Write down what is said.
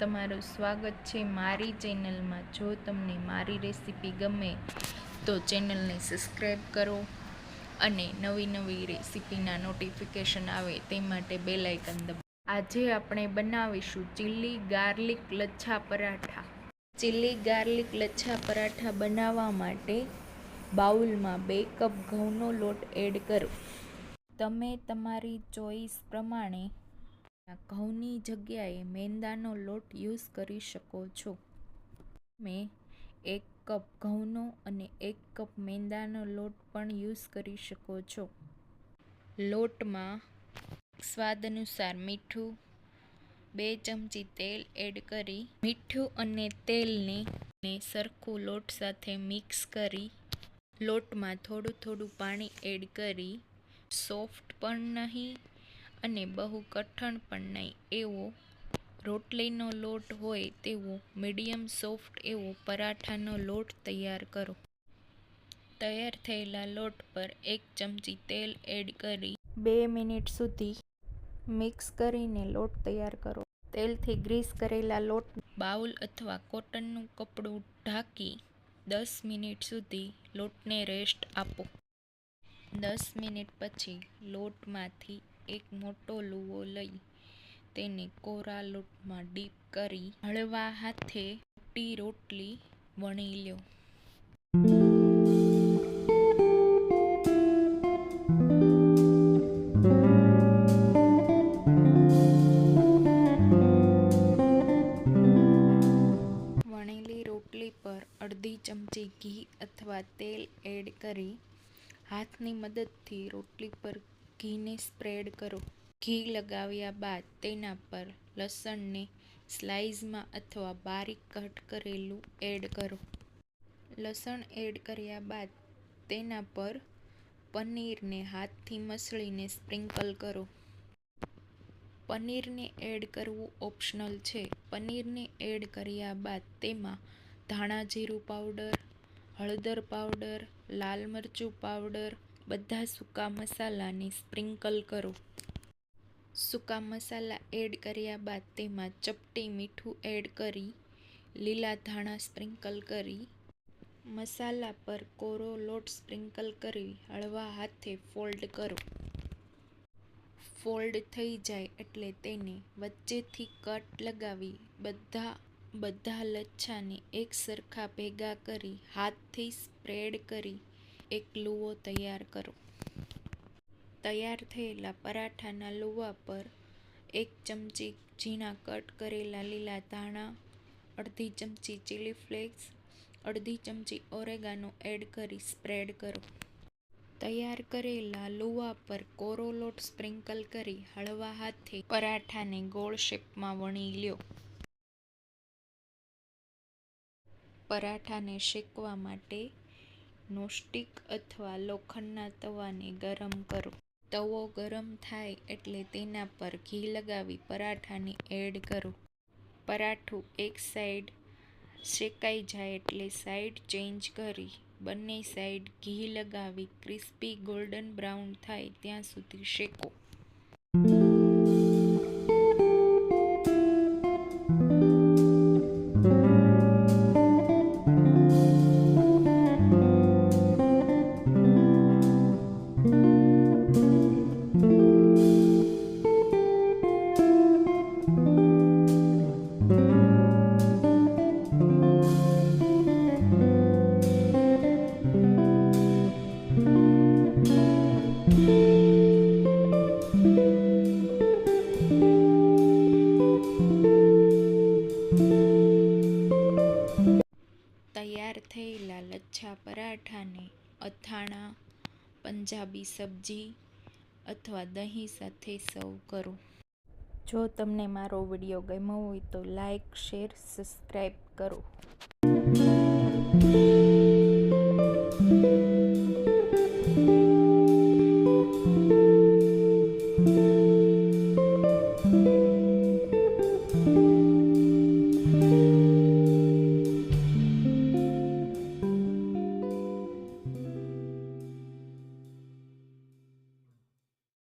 તમારું સ્વાગત છે મારી ચેનલમાં. જો તમને મારી રેસીપી ગમે, તો ચેનલને સબસ્ક્રાઈબ કરો અને નવી નવી રેસીપીના નોટિફિકેશન આવે તે માટે બેલ દબાવો. આજે આપણે બનાવીશું chilli garlic lachha paratha. Chilli garlic lachha paratha બનાવવા માટે બાઉલમાં બે કપ ઘઉંનો લોટ એડ કરો. તમે તમારી ચોઈસ પ્રમાણે ઘઉંની જગ્યાએ મેંદાનો લોટ યુઝ કરી શકો છો. તમે એક કપ ઘઉંનો અને એક કપ મેંદાનો લોટ પણ યુઝ કરી શકો છો. લોટમાં સ્વાદ અનુસાર મીઠું, બે ચમચી તેલ એડ કરી, મીઠું અને તેલને ને સરખું લોટ સાથે મિક્સ કરી, લોટમાં થોડું થોડું પાણી એડ કરી, સોફ્ટ પણ નહીં અને બહુ કઠણ પણ નહીં. એવો રોટલીનો લોટ હોય તેવો મીડિયમ સોફ્ટ એવો પરાઠાનો લોટ તૈયાર કરો. તૈયાર થયેલા લોટ પર એક ચમચી તેલ એડ કરી બે મિનિટ સુધી મિક્સ કરીને લોટ તૈયાર કરો. તેલથી ગ્રીસ કરેલા લોટ બાઉલ અથવા કોટનનું કપડું ઢાંકી દસ મિનિટ સુધી લોટને રેસ્ટ આપો. દસ મિનિટ પછી લોટમાંથી એક મોટો લુવો લઈ તેને કોરા લોટમાં ડીપ કરી હળવા હાથે મોટી રોટલી વણી લ્યો. વણેલી રોટલી પર અડધી ચમચી ઘી અથવા તેલ એડ કરી હાથની મદદથી રોટલી પર ઘીને સ્પ્રેડ કરો. ઘી લગાવ્યા બાદ તેના પર લસણને સ્લાઇસમાં અથવા બારીક કટ કરેલું એડ કરો. લસણ એડ કર્યા બાદ તેના પર પનીરને હાથથી મસળીને સ્પ્રિંકલ કરો. પનીરને એડ કરવું ઓપ્શનલ છે. પનીરને એડ કર્યા બાદ તેમાં ધાણા જીરું પાવડર, હળદર પાવડર, લાલ મરચું પાવડર બધા સૂકા મસાલાને સ્પ્રિંકલ કરો. સૂકા મસાલા એડ કર્યા બાદ તેમાં ચપટી મીઠું એડ કરી, લીલા ધાણા સ્પ્રિંકલ કરી, મસાલા પર કોરો લોટ સ્પ્રિંકલ કરી હળવા હાથે ફોલ્ડ કરો. ફોલ્ડ થઈ જાય એટલે તેને વચ્ચેથી કટ લગાવી બધા બધા લચ્છાને એક સરખા ભેગા કરી, હાથથી સ્પ્રેડ કરી એક લુવો તૈયાર કરો. તૈયાર થયેલા પરાઠાના લુવા પર એક ચમચી ઝીણા કટ કરેલા લીલા ધાણા, અડધી ચમચી ચીલી ફ્લેક્સ અડધી ચમચી ઓરેગાનો એડ કરી સ્પ્રેડ કરો. તૈયાર કરેલા લુવા પર કોરો લોટ સ્પ્રિંકલ કરી હળવા હાથે પરાઠાને ગોળ શેપમાં વણી લ્યો. પરાઠાને શેકવા માટે નોસ્ટિક અથવા લોખંડના તવાને ગરમ કરો. તવો ગરમ થાય એટલે તેના પર ઘી લગાવી પરાઠાને એડ કરો. પરાઠું એક સાઈડ શેકાઈ જાય એટલે સાઈડ ચેન્જ કરી બંને સાઈડ ઘી લગાવી ક્રિસ્પી ગોલ્ડન બ્રાઉન થાય ત્યાં સુધી શેકો. તૈયાર થયેલા લચ્છા પરાઠાને અથાણા, પંજાબી સબ્જી અથવા દહીં સાથે સર્વ કરો. જો તમને મારો વીડિયો ગમ્યો હોય તો લાઈક, શેર સબસ્ક્રાઈબ કરો.